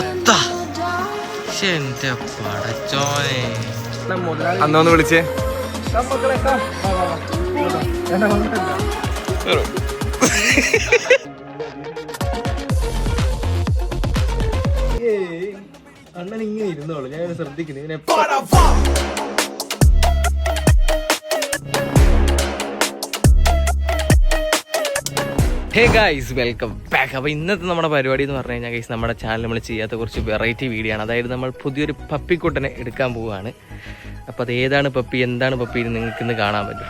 അത്ത. എന്റെ പടച്ചോനെ. അന്നൊന്ന് വിളിച്ചേ. അണ്ണൻ ഇങ്ങനെ ഇരുന്നോളൂ. ഞാൻ ശ്രദ്ധിക്കുന്നു. ഹേ ഗൈസ് വെൽക്കം ബാക്ക് അപ്പോൾ ഇന്നത്തെ നമ്മുടെ പരിപാടി എന്ന് പറഞ്ഞു കഴിഞ്ഞാൽ ഗൈസ് നമ്മുടെ ചാനൽ നമ്മൾ ചെയ്യാത്ത കുറച്ച് വെറൈറ്റി വീഡിയോ ആണ്. അതായത് നമ്മൾ പുതിയൊരു പപ്പിക്കുട്ടനെ എടുക്കാൻ പോവുകയാണ്. അപ്പോൾ അത് ഏതാണ് പപ്പി എന്താണ് പപ്പി നിങ്ങൾക്ക് ഇന്ന് കാണാൻ പറ്റും.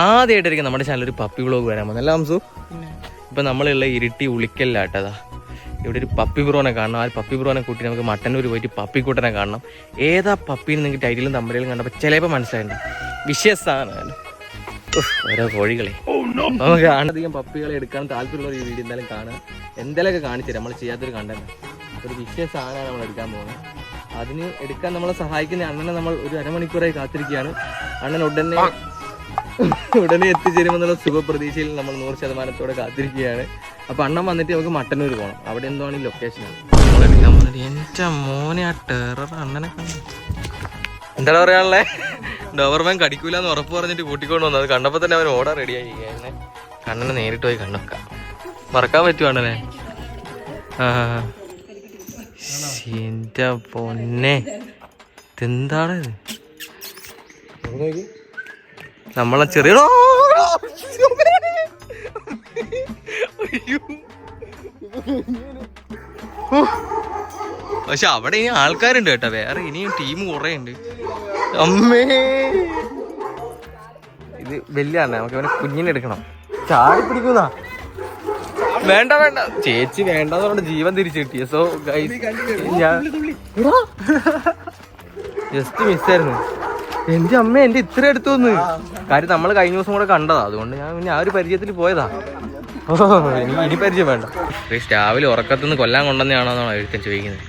ആദ്യമായിട്ടായിരിക്കും നമ്മുടെ ചാനൽ ഒരു പപ്പി വ്ളോഗ് വരാൻ പോകുന്നത്. അല്ല ഹംസു ഇപ്പം നമ്മളുള്ള ഇരുട്ടി ഉളിക്കല്ലാട്ടതാ. ഇവിടെ ഒരു പപ്പി ബ്രോനെ കാണണം. ആ പപ്പി ബ്രോനെ കൂട്ടി നമുക്ക് മട്ടന്നൂർ പോയിട്ട് പപ്പിക്കുട്ടനെ കാണണം. ഏതാ പപ്പിന്ന് നിങ്ങൾക്ക് ടൈറ്റിലും തമ്പടിയിലും കണ്ടപ്പോൾ ചിലപ്പോൾ മനസ്സിലായിട്ടുണ്ട്. വിഷയസാണ് ഓരോ കോഴികളെ. നമുക്ക് അധികം പപ്പികളെ എടുക്കാൻ താല്പര്യമുള്ള ഒരു വീഡിയോ എന്തായാലും കാണുക. എന്തെങ്കിലുമൊക്കെ കാണിച്ചു തരാം നമ്മൾ ചെയ്യാത്തൊരു കണ്ടന്റ് ഒരു വിഷയ സാധനമാണ് നമ്മൾ എടുക്കാൻ പോകുന്നത്. അതിന് എടുക്കാൻ നമ്മളെ സഹായിക്കുന്ന അണ്ണനെ നമ്മൾ ഒരു അരമണിക്കൂറായി കാത്തിരിക്കുകയാണ്. അണ്ണൻ ഉടനെ ഉടനെ എത്തിച്ചേരുമെന്നുള്ള ശുഭപ്രതീക്ഷയിൽ നമ്മൾ നൂറ് ശതമാനത്തോടെ കാത്തിരിക്കുകയാണ്. അപ്പൊ അണ്ണൻ വന്നിട്ട് നമുക്ക് മട്ടന്നൂർ പോകണം അവിടെ എന്താണ് ഈ ലൊക്കേഷൻ എന്റെ മോനെ ആ ടെറർ അണ്ണനെ കണ്ടു. എന്താണ് പറയാനുള്ളേ? ഡോവർമാൻ കടിക്കൂല എന്ന് ഉറപ്പ് പറഞ്ഞിട്ട് കൂട്ടിക്കൊണ്ട് വന്നത് കണ്ടപ്പോ തന്നെ അവൻ ഓടാൻ റെഡിയായി കണ്ണനെ നേരിട്ട് പോയി കണ്ണൊക്കെ മറക്കാൻ പറ്റുവാണല്ലേ പൊന്നെ. ഇതെന്താണ് ഇത്? നമ്മളെ ചെറിയ. പക്ഷെ അവിടെ ഇനി ആൾക്കാരുണ്ട് കേട്ടോ. വേറെ ഇനിയും ടീം കുറേ ഉണ്ട് അമ്മേ. ഇത് വലിയ ആളാ നമുക്ക് അവനെ കുഞ്ഞിനെ എടുക്കണം. ചാടി പിടിക്കുന്ന? വേണ്ട വേണ്ട. ചേച്ചി വേണ്ടെന്ന് പറഞ്ഞ ജീവൻ തിരിച്ചു കിട്ടിയ സോ ജസ്റ്റ് മിസ്സായിരുന്നു എന്റെ അമ്മ എന്റെ ഇത്ര എടുത്തു വന്ന്. കാര്യം നമ്മൾ കഴിഞ്ഞ ദിവസം കൂടെ കണ്ടതാ. അതുകൊണ്ട് ഞാൻ പിന്നെ ആ ഒരു പരിചയത്തിൽ പോയതാ. എനിക്ക് ഇനി പരിചയം വേണ്ട. രാവിലെ ഉറക്കത്തുനിന്ന് കൊല്ലാൻ കൊണ്ടുവന്നാണോന്നാണ് എഴുത്തൻ ചോദിക്കുന്നത്.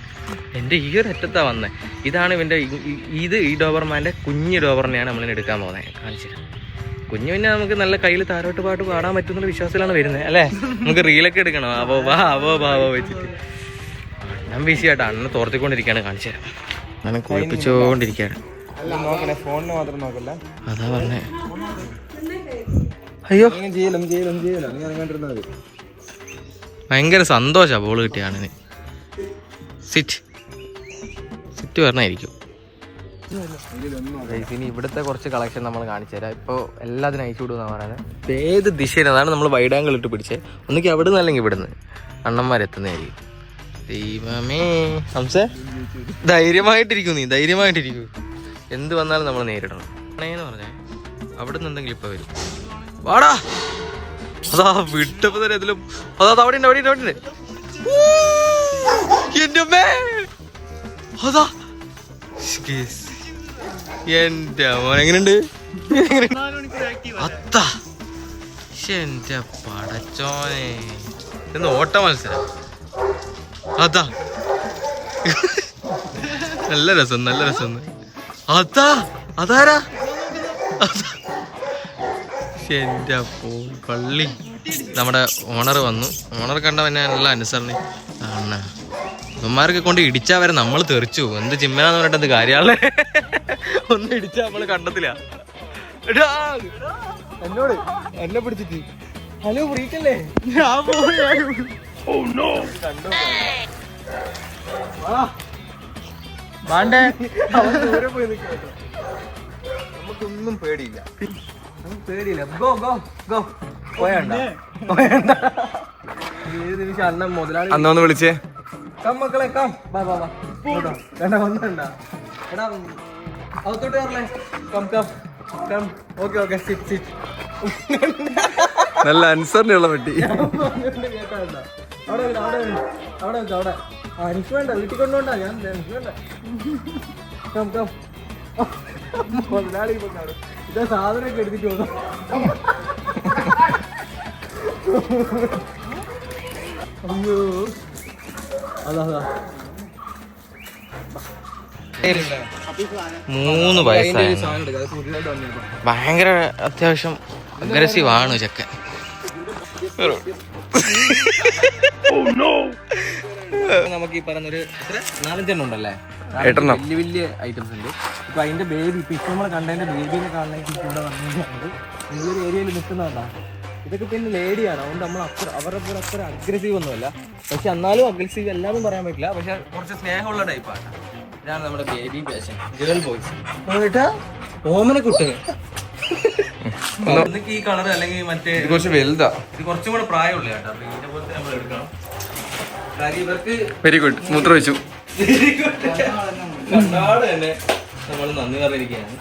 എന്റെ ഈ ഒരു അറ്റത്താ വന്നേ. ഇതാണ് ഇവന്റെ ഈ- ഈ- ഇത് ഈ ഡോബർമാന്റെ കുഞ്ഞ് ഡോബറിനെയാണ് നമ്മളിന് എടുക്കാൻ പോകുന്നത്. കാണിച്ചു കുഞ്ഞു പിന്നെ നമുക്ക് നല്ല കയ്യിൽ താരോട്ട് പാട്ട് പാടാൻ പറ്റുന്നുള്ള വിശ്വാസത്തിലാണ് വരുന്നത് അല്ലേ? നമുക്ക് റീലൊക്കെ എടുക്കണം. അവോ വാ അവോ വാവോ വെച്ചിട്ട്. അണ്ണം ബിസി ആട്ടോ അണ്ണൻ തോർത്തിക്കൊണ്ടിരിക്കുകയാണ്. കാണിച്ചു തരാം. അണ്ണനെ കുളിപ്പിച്ചുകൊണ്ടിരിക്കുകയാണ്. നോക്കണേ ഫോണിന് മാത്രം നോക്കല്ല? അതാ പറഞ്ഞേ. അയ്യോ. ഭയങ്കര സന്തോഷാ ബോൾ കിട്ടിയാണ് സിറ്റ് സിറ്റ് പറഞ്ഞായിരിക്കും ഇനി ഇവിടുത്തെ കുറച്ച് കളക്ഷൻ നമ്മൾ കാണിച്ചു തരാം. ഇപ്പോൾ എല്ലാത്തിനും അയച്ചു കൊടുക്കുന്ന പറയുന്നത്. ഏത് ദിശയിൽ അതാണ് നമ്മൾ വൈഡാങ്കിൾ ഇട്ട് പിടിച്ചത് ഒന്നിക്ക് അവിടെ നിന്ന് അല്ലെങ്കിൽ ഇവിടുന്ന്. അണ്ണന്മാരെത്തുന്നതായിരിക്കും ദൈവമേ. ഹംസേ ധൈര്യമായിട്ടിരിക്കും നീ. ധൈര്യമായിട്ടിരിക്കും. എന്ത് വന്നാലും നമ്മൾ നേരിടണം. എന്ന് പറഞ്ഞേ അവിടെ നിന്ന് എന്തെങ്കിലും ഇപ്പൊ വരും. വാടാ. അതാ വിട്ടപ്പോ തന്നെ ഇതിലും അതാ, അവിടെ ഉണ്ട് അവിടെ ഉണ്ട് അവിടെ ഉണ്ട് എന്റെ അമ്മേ അതാ. എന്റെ മോൻ എങ്ങനെയുണ്ട്? അത്ത. എന്റെ പടച്ചോനെ. ഇന്ന് ഓട്ട മത്സരം? അതാ. നല്ല രസം നല്ല രസം. അതാ. അതാരാ? എന്റെ പോ പള്ളി. നമ്മുടെ ഓണർ വന്നു. ഓണർ കണ്ട പിന്നെ നല്ല അനുസരണി. ആണ് ഇവന്മാരൊക്കെ കൊണ്ട് ഇടിച്ചാ വരെ നമ്മൾ തെറിച്ചു. എന്ത് ചിമ്മനാന്ന് പറഞ്ഞിട്ട് എന്ത് കാര്യാളെ ഒന്ന് ഇടിച്ചാ നമ്മൾ കണ്ടത്തില്ല. എടാ, എന്നോട്? എന്നെ പിടിച്ചിട്ട്? ഹലോ പ്രീക്കല്ലേ ഞാൻ വേണ്ടേ? നമുക്കൊന്നും പേടിയില്ല. പേടിയില്ല. ഗോ ഗോ ഗോ പോയണ്ട. പോയണ്ട. ഏത് നിമിഷം അണ്ണൻ മുതലാളി അന്നൊന്ന് വിളിച്ചേ. കം മക്കളെ കം വാ വാ വാ. ഇങ്ങോട്ടോ. വേണ്ട വന്നണ്ട. എടാ അകത്തോട്ട് കയറല്ലേ? Come come come okay okay sit sit നല്ല അനുസരണയുള്ള പെട്ടി. കേട്ടാ അവിടെ അവിടെ അവിടെ അവിടെ. ആ എനിക്ക് വേണ്ട വീട്ടിൽ കൊണ്ടുപോണ്ട ഞാൻ എനിക്ക് വേണ്ട. കം കം മുതലാളി ഇതാ സാധനമൊക്കെ എടുത്തിട്ട് പോകുന്നു അയ്യോ. മൂന്ന് വയസ്സായി. ഭയങ്കര അത്യാവശ്യം അഗ്രസീവ് ആണ് ചെക്കൻ. നമുക്ക് ഈ പറഞ്ഞൊരു നാലഞ്ചെണ്ണം ഉണ്ടല്ലേ? വലിയ വലിയ ഐറ്റംസ് ഉണ്ട്. ഇപ്പൊ അതിന്റെ ബേബി ഇപ്പൊ നമ്മൾ കണ്ടതിന്റെ ബേബിനെ കാണണമെങ്കിൽ ഒരു ഏരിയയിൽ നിൽക്കുന്നതാ ഇതൊക്കെ പിന്നെ ലേഡിയാണ്. അതുകൊണ്ട് നമ്മൾ അത്ര അവരുടെ കൂടെ അത്ര അഗ്രസീവ് ഒന്നുമല്ല. പക്ഷെ എന്നാലും അഗ്രസീവ് എല്ലാതും പറയാൻ പറ്റില്ല. പക്ഷെ കുറച്ച് സ്നേഹമുള്ള ടൈപ്പാണ് ഇതാണ് നമ്മുടെ ബേബി പേഷൻ ഗേൾ ബോയ്സ് ഓമന കുട്ടി ഈ കളർ അല്ലെങ്കിൽ മറ്റേ ഇത് കുറച്ച് വലുതാ. ഇത് കുറച്ചും കൂടെ പ്രായമുള്ള കേട്ടോ. അപ്പൊ ഇതിന്റെ പോലത്തെ നമ്മൾ എടുക്കണം. കാര്യം ഇവർക്ക് വെരി ഗുഡ് മൂത്ര വെച്ചു തന്നെ നമ്മൾ നന്ദി പറഞ്ഞിരിക്കുകയാണ്.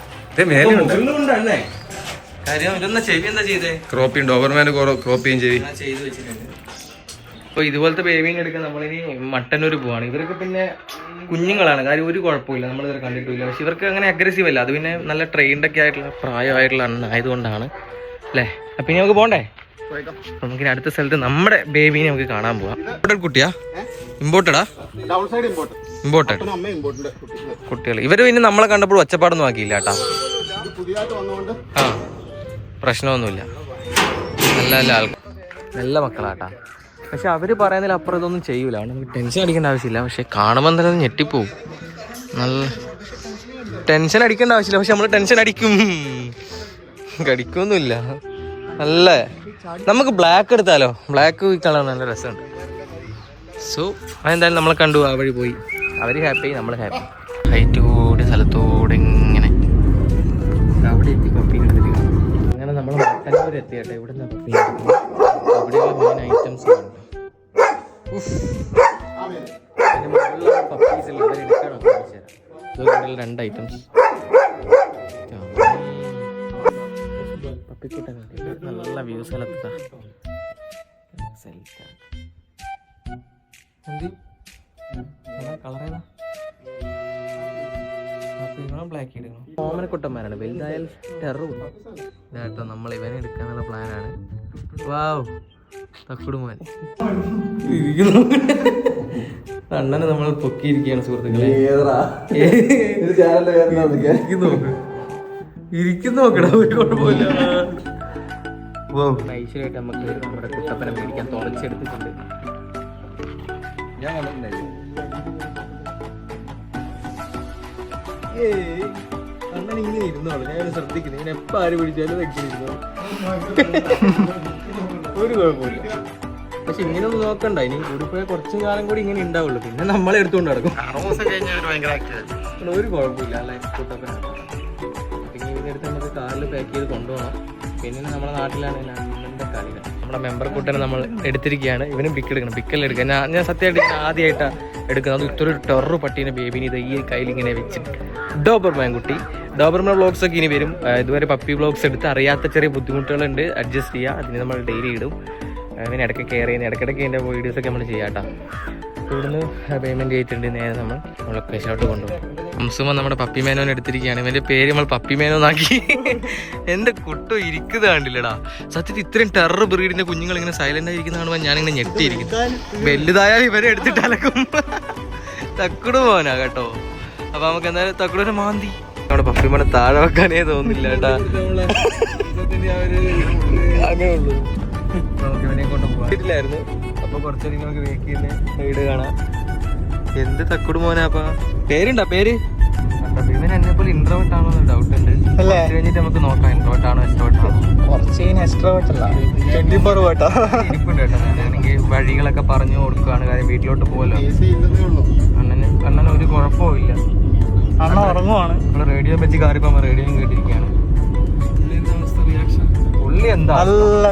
ക്രോപ്പിയും ഡോബർമാൻ ക്രോപ്പിയും ചെയ്യും ഞാൻ ചെയ്ത് വെച്ചിട്ടുണ്ട്. അപ്പൊ ഇതുപോലത്തെ ബേബീനെ എടുക്കാൻ നമ്മളിനി മട്ടന്നൂർ പോവാണ്. ഇവരൊക്കെ പിന്നെ കുഞ്ഞുങ്ങളാണ്. കാര്യം ഒരു കുഴപ്പമില്ല നമ്മൾ ഇവരെ കണ്ടിട്ടില്ല. പക്ഷെ ഇവർക്ക് അങ്ങനെ അഗ്രസീവ് അല്ല. അത് പിന്നെ നല്ല ട്രെയിൻഡ് ഒക്കെ ആയിട്ടുള്ള പ്രായമായിട്ടുള്ള അണ്ണ ആയതുകൊണ്ടാണ്. അല്ലേ? അപ്പൊ ഇനി നമുക്ക് പോണ്ടേ? നമുക്ക് നമുക്കിനി അടുത്ത സ്ഥലത്ത് നമ്മുടെ ബേബീനെ നമുക്ക് കാണാൻ പോവാം. ഇമ്പോർട്ടഡ് കുട്ടിയാ? ഇമ്പോർട്ടഡാ ഡബിൾ സൈഡ് ഇമ്പോർട്ട് ഇമ്പോർട്ടഡ് കുട്ടികൾ ഇവർ പിന്നെ നമ്മളെ കണ്ടപ്പോൾ ഒച്ചപ്പാടൊന്നും ആക്കിയില്ല കേട്ടാ. ആ. പ്രശ്നമൊന്നുമില്ല. നല്ല നല്ല ആൾക്കാർ നല്ല മക്കളാട്ടാ. പക്ഷെ അവർ പറയുന്നതിൽ അപ്പുറം ഇതൊന്നും ചെയ്യൂല. നമുക്ക് ടെൻഷൻ അടിക്കേണ്ട ആവശ്യമില്ല. പക്ഷെ കാണുമ്പോൾ തന്നെ ഞെട്ടിപ്പോവും. നല്ല ടെൻഷൻ അടിക്കേണ്ട ആവശ്യമില്ല. പക്ഷെ നമ്മൾ ടെൻഷൻ അടിക്കും. കടിക്കൊന്നുമില്ല നല്ല നമുക്ക് ബ്ലാക്ക് എടുത്താലോ? ബ്ലാക്ക് കളർ നല്ല രസമുണ്ട്. സോ അതെന്തായാലും നമ്മളെ കണ്ടു. ആ വഴി പോയി. അവർ ഹാപ്പി നമ്മൾ ഹാപ്പി ഹൈറ്റ് കൂടി സ്ഥലത്തൂടെ മട്ടന്നൂർ എത്തിയട്ടെ ഇവിടെ ഇവിടെയുള്ള മെയിൻ ഐറ്റംസ് പപ്പീസ് എടുക്കണം ഇവിടെയുള്ള രണ്ട് ഐറ്റംസ് പപ്പിക്കൂട്ടൊക്കെ നല്ല വ്യൂ സ്ഥലത്താ ഓമനക്കുട്ടന്മാരാണ് വലുതായാൽ ടെറും നമ്മൾ ഇവനെ എടുക്കാനുള്ള പ്ലാനാണ് വാവ്. തക്കുടുമോൻ അണ്ണനെ നമ്മൾ പൊക്കിയിരിക്കുകയാണ് സുഹൃത്തുക്കളെ. ഇരിക്കുന്നു നോക്ക്. ഇരിക്കുന്നു നോക്കടാ ഒരു കുഴപ്പമില്ല ഐശ്വര്യമായിട്ട് നമുക്ക് നമ്മുടെ കുട്ടപ്പനെ മേടിക്കാൻ തുളച്ചെടുത്തിട്ടുണ്ട് ഞാൻ കണ്ടിട്ടുണ്ടായിരുന്നു അണ്ണൻ ഇങ്ങനെ ഇരുന്നോളൂ. ഞാൻ ശ്രദ്ധിക്കുന്നു. ഇങ്ങനെ എപ്പോൾ ആര് പിടിച്ചാലും വെക്കി ഇരുന്നോ ഒരു കുഴപ്പമില്ല പക്ഷെ ഇങ്ങനെ ഒന്നും നോക്കണ്ട. ഇനി കൂടിപ്പോയ കുറച്ചു കാലം കൂടി ഇങ്ങനെ ഉണ്ടാവുള്ളൂ. പിന്നെ നമ്മളെ എടുത്തുകൊണ്ട് നടക്കും. ഒരു കുഴപ്പമില്ല അല്ലേ? കുട്ടപ്പനാണ് പിന്നെ ഇതിന്റെ അടുത്ത് നമുക്ക് കാറിൽ പാക്ക് ചെയ്ത് കൊണ്ടുപോകണം. പിന്നെ നമ്മുടെ നാട്ടിലാണ് അണ്ണന്റെ കളികൾ. നമ്മുടെ മെമ്പർ കൂട്ടനെ നമ്മൾ എടുത്തിരിക്കുകയാണ്. ഇവനും പിക്ക് എടുക്കണം. പിക്കല്ല എടുക്കുക. ഞാൻ ഞാൻ സത്യമായിട്ട് ഞാൻ ആദ്യമായിട്ടാണ് എടുക്കുന്നത്. ഇത്ര ഒരു ടെറർ പട്ടീനെ ബേബിനെ ഇത് ഈ കയ്യിൽ ഇങ്ങനെ വെച്ചിട്ട്. ഡോബർ കുട്ടി ഡോബർമാൻ വ്ളോഗ്സ് ഒക്കെ ഇനി വരും. ഇതുവരെ പപ്പി വ്ളോഗ്സ് എടുത്ത് അറിയാത്ത ചെറിയ ബുദ്ധിമുട്ടുകളുണ്ട്. അഡ്ജസ്റ്റ് ചെയ്യുക അതിന് നമ്മൾ ഡെയിലി ഇടും. പിന്നെ ഇടയ്ക്ക് കെയർ ചെയ്യുന്ന ഇടയ്ക്കിടയ്ക്ക് എന്റെ വീഡിയോസൊക്കെ നമ്മൾ ചെയ്യാട്ടോ ഇവിടുന്ന് പേയ്മെന്റ് ചെയ്തിട്ടുണ്ട്. നേരെ നമ്മൾ ലൊക്കേഷനോട്ട് കൊണ്ടുപോകും. ഹംസുമ നമ്മുടെ പപ്പി മേനോൻ എടുത്തിരിക്കുകയാണ്. ഇവന്റെ പേര് നമ്മൾ പപ്പി മേനോന്നാക്കി എന്റെ കുട്ടു ഇരിക്കുന്നത് കണ്ടില്ലടാ. സത്യത്തിൽ ഇത്രയും ടെറർ ബ്രീഡിന്റെ കുഞ്ഞുങ്ങൾ ഇങ്ങനെ സൈലന്റ് ആയിരിക്കുന്ന കാണുമ്പോൾ ഞാനിങ്ങനെ ഞെട്ടിയിരിക്കുന്നു. വലുതായാലും ഇവരെ എടുത്തിട്ട് അലക്കും. തക്കുട് പോനാ കേട്ടോ. അപ്പൊ നമുക്ക് എന്തായാലും തക്കുടൊരു മാന്തി. നമ്മുടെ പപ്പിമനെ താഴെ വെക്കാനേ തോന്നില്ല കേട്ടാ. അങ്ങനെ ഉള്ളൂ നമുക്ക് ഇവനെ കൊണ്ട് അപ്പൊ കുറച്ചധികം നമുക്ക് വേക്ക് ചെയ്യുന്ന വീട് കാണാം. എന്ത് തക്കുട് മോനാപ്പാ പേരുണ്ടാ? പേര്? കണ്ടപ്പോ ഇവൻ എന്നെ പോലെ ഇൻട്രോവേർട്ട് ആണോ ഡൗട്ട് ഉണ്ട്. കഴിഞ്ഞിട്ട് നമുക്ക് നോക്കാം ഇൻട്രോവേർട്ട് ആണോ എക്സ്ട്രോവേർട്ട് ആണോ. കുറച്ച് എക്സ്ട്രാ ട്വന്റി ഫോർ പോട്ടാ ഇരിപ്പുണ്ട് കേട്ടോ. ഞാനാണെങ്കിൽ വഴികളൊക്കെ പറഞ്ഞു കൊടുക്കുകയാണ്. കാര്യം വീട്ടിലോട്ട് പോകല്ലോ അണ്ണന് അണ്ണന് ഒരു കുഴപ്പവും ഇല്ല. അണ്ണ ഉറങ്ങുവാണ്. നമ്മൾ റേഡിയോ വെച്ച് കാറിപ്പോ റേഡിയോ കേട്ടിരിക്കുകയാണ്. പുള്ളി എന്താ നല്ല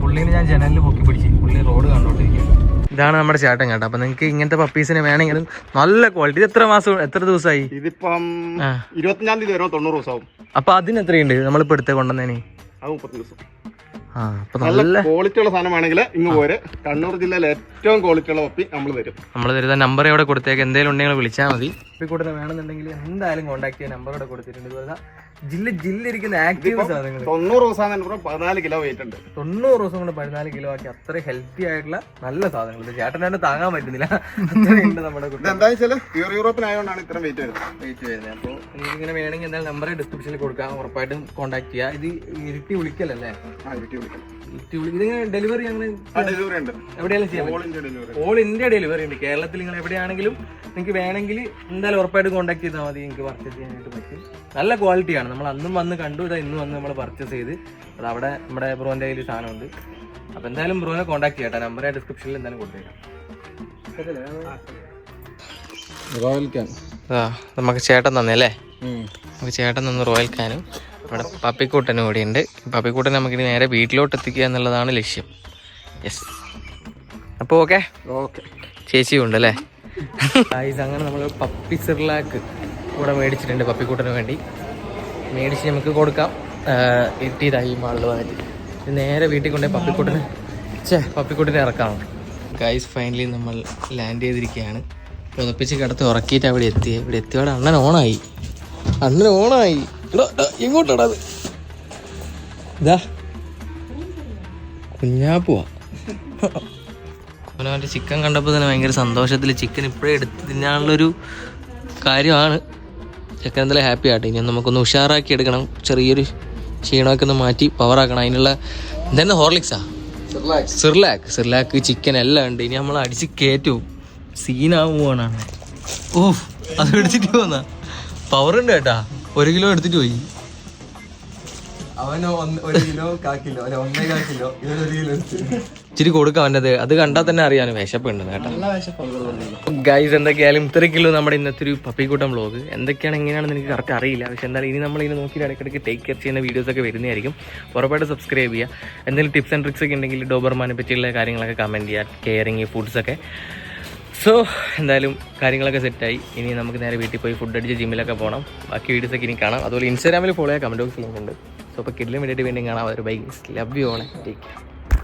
പുള്ളീനെ ഞാൻ ജനലിൽ പൊക്കി പിടിച്ച് പുള്ളി റോഡ് കണ്ടോണ്ടിരിക്കുകയാണ്. ഇതാണ് നമ്മുടെ ചേട്ടൻ കേട്ടോ. അപ്പൊ നിങ്ങൾക്ക് ഇങ്ങനത്തെ പപ്പീസിനെ വേണമെങ്കിലും നല്ല ക്വാളിറ്റി ഇത് എത്ര മാസം എത്ര ദിവസമായി? ഇതിപ്പം ആ. ഇരുപത്തിയഞ്ചാം തീയതി വരെ തൊണ്ണൂറ് ദിവസമാവും. അപ്പൊ അതിന് എത്രയുണ്ട്? നമ്മളിപ്പോ എടുത്തേ കൊണ്ടുവന്നേനെ. അത് മുപ്പത്തി ദിവസം. നല്ല നല്ല ക്വാളിറ്റി ഉള്ള സാധനം വേണമെങ്കിൽ ഇങ്ങ് പോര്. കണ്ണൂർ ജില്ലയിലെ ഏറ്റവും ക്വാളിറ്റി ഉള്ള പപ്പി നമ്മൾ തരും. നമ്മൾ തരുന്ന നമ്പർ ഇവിടെ കൊടുത്തേക്ക്. എന്തെങ്കിലും ഉണ്ടെങ്കിൽ വിളിച്ചാൽ മതി. പപ്പിക്കൂട്ടനെ വേണമെന്നുണ്ടെങ്കിൽ എന്തായാലും കോൺടാക്ട് ചെയ്യാൻ നമ്പർ ഇവിടെ കൊടുത്തിട്ടുണ്ട്. ഇതുപോലെ ജില്ല ജില്ലിരിക്കുന്ന ആക്റ്റീവ് സാധനങ്ങൾ തൊണ്ണൂറ് ദിവസം പതിനാല് കിലോ വെയിറ്റ് ഉണ്ട്. തൊണ്ണൂറ് ദിവസം കൊണ്ട് പതിനാല് കിലോ ആക്കി അത്ര ഹെൽത്തി ആയിട്ടുള്ള നല്ല സാധനങ്ങൾ. ഇത് ചേട്ടനായിട്ട് താങ്ങാൻ പറ്റുന്നില്ല. അത്രയുണ്ട് നമ്മുടെ കുട്ടി. എന്താ വെച്ചാൽ പ്യൂർ യൂറോപ്പിനായതുകൊണ്ടാണ് ഇത്രയും വെയിറ്റ് വരുന്നത്. വെയിറ്റ് വരുന്നത്. അപ്പോൾ ഇങ്ങനെ വേണമെങ്കിൽ എന്തായാലും നമ്പർ ഡിസ്ക്രിപ്ഷനിൽ കൊടുക്കാം. ഉറപ്പായിട്ടും കോൺടാക്ട് ചെയ്യുക ഇത് ഇരുട്ടി വിളിക്കലല്ലേ? ഇരുട്ടി വിളിക്കാം ഇരുട്ടി വിളി ഇതിങ്ങനെ ഡെലിവറി അങ്ങനെ ഡെലിവറി ഉണ്ട്. എവിടെയാലും ചെയ്യാം all India delivery all India delivery ഉണ്ട്. കേരളത്തിൽ നിങ്ങൾ എവിടെയാണെങ്കിലും നിങ്ങൾക്ക് വേണമെങ്കിൽ എന്തായാലും ഉറപ്പായിട്ട് കോൺടാക്ട് ചെയ്താൽ മതി. നിങ്ങൾക്ക് പർച്ചേസ് ചെയ്യാനായിട്ട് പറ്റും. നല്ല ക്വാളിറ്റിയാണ് നമ്മൾ അന്നും വന്ന് കണ്ടു ഇതാ ഇന്ന് വന്ന് നമ്മൾ പർച്ചേസ് ചെയ്ത്. അത് അവിടെ നമ്മുടെ ബ്രോന്റെ കയ്യിൽ സാധനമുണ്ട്. അപ്പോൾ എന്തായാലും ബ്രോനെ കോൺടാക്ട് ചെയ്യട്ടെ നമ്പർ ഞാൻ ഡിസ്ക്രിപ്ഷനിൽ എന്തായാലും കൊടുത്തേക്കാം. ആ നമുക്ക് ചേട്ടൻ തന്നെ അല്ലേ? നമുക്ക് ചേട്ടൻ തന്നു റോയൽ കാനും ഇവിടെ പപ്പിക്കൂട്ടനും കൂടി ഉണ്ട്. പപ്പിക്കൂട്ടനെ നമുക്കിനി നേരെ വീട്ടിലോട്ട് എത്തിക്കുക എന്നുള്ളതാണ് ലക്ഷ്യം. യെസ് അപ്പോൾ ഓക്കെ ഓക്കെ ചേച്ചിയും ഉണ്ട് അല്ലേ? അങ്ങനെ നമ്മൾ പപ്പി സിർലാക്ക് കൂടെ മേടിച്ചിട്ടുണ്ട് പപ്പിക്കൂട്ടന് വേണ്ടി. മേടിച്ച് നമുക്ക് കൊടുക്കാം. വന്നിട്ട്. ഇത് നേരെ വീട്ടിൽ കൊണ്ടുപോയി പപ്പിക്കൂട്ടന് ചേ പപ്പിക്കൂട്ടിനെ ഇറക്കാം. ഗൈസ് ഫൈനലി നമ്മൾ ലാൻഡ് ചെയ്തിരിക്കുകയാണ്. പുതപ്പിച്ച് കിടത്ത് ഉറക്കിയിട്ട് അവിടെ എത്തി. ഇവിടെ എത്തിയോടെ അണ്ണൻ ഓണായി. അണ്ണൻ ഓണായി. എങ്ങോട്ടാണത് അത്. ഇതാ. കുഞ്ഞാപ്പുവാ. അവനവന്റെ ചിക്കൻ കണ്ടപ്പോൾ തന്നെ ഭയങ്കര സന്തോഷത്തിൽ ചിക്കൻ ഇപ്പോഴേ എടുത്ത് തിന്നാനുള്ളൊരു കാര്യമാണ്. ചിക്കൻ എന്തായാലും ഹാപ്പി ആട്ടെ ഇനി നമുക്കൊന്ന് ഉഷാറാക്കി എടുക്കണം. ചെറിയൊരു ക്ഷീണമൊക്കെ ഒന്ന് മാറ്റി പവറാക്കണം അതിനുള്ള എന്തായിരുന്നു ഹോർലിക്സാ സിർലാക്ക് സിർലാക്ക് ചിക്കൻ എല്ലാം ഉണ്ട്. ഇനി നമ്മൾ അടിച്ച് കയറ്റും സീനാവുകയാണ് ഓഹ് അത് എടുത്തിട്ട് പോന്നാ പവർ ഉണ്ട് കേട്ടാ. ഒരു കിലോ എടുത്തിട്ട് പോയി. അവന് ഒരു കിലോ അല്ലെ കാക്കിലോ ഇവൻ കിലോ ഇച്ചിരി കൊടുക്കാം അവന്റെ അത് കണ്ടാൽ തന്നെ അറിയാനും വിശപ്പുണ്ട് കേട്ടോ. ഗൈസ് എന്തൊക്കെയായാലും ഇത്രയ്ക്കുള്ളൂ നമ്മുടെ ഇന്നത്തെ ഒരു പപ്പിക്കൂട്ടം വ്ളോഗ് എന്തൊക്കെയാണ് എങ്ങനെയാണെന്ന് എനിക്ക് കറക്റ്റ് അറിയില്ല. പക്ഷെ എന്തായാലും ഇനി നമ്മൾ ഇനി നോക്കി ഇടയ്ക്കിടയ്ക്ക് ടേക്ക് കെയർ ചെയ്യുന്ന വീഡിയോസ് ഒക്കെ വരുന്നതായിരിക്കും. ഉറപ്പായിട്ട് സബ്സ്ക്രൈബ് ചെയ്യുക. എന്തെങ്കിലും ടിപ്സ് ആൻഡ് ട്രിക്സ് ഒക്കെ ഉണ്ടെങ്കിൽ ഡോബർമാനെ പറ്റിയുള്ള കാര്യങ്ങളൊക്കെ കമന്റ് ചെയ്യുക. കെയറിങ് ഫുഡ്സൊക്കെ സോ എന്തായാലും കാര്യങ്ങളൊക്കെ സെറ്റായി ഇനി നമുക്ക് നേരെ വീട്ടിൽ പോയി ഫുഡ് അടിച്ച് ജിമ്മിലൊക്കെ പോകണം ബാക്കി വീഡിയോസൊക്കെ ഇനി കാണാം. അതുപോലെ ഇൻസ്റ്റാഗ്രാമിൽ ഫോളോ ചെയ്യാൻ കമന്റ് ബോക്സ് ലിങ്ക് ഉണ്ട്. സോ അപ്പോൾ കിഡിലും വേണ്ടിയിട്ട് വീണ്ടും കാണാം ഒരു ബൈ ലവ് യു ഓണെ ടേക്ക് കെയർ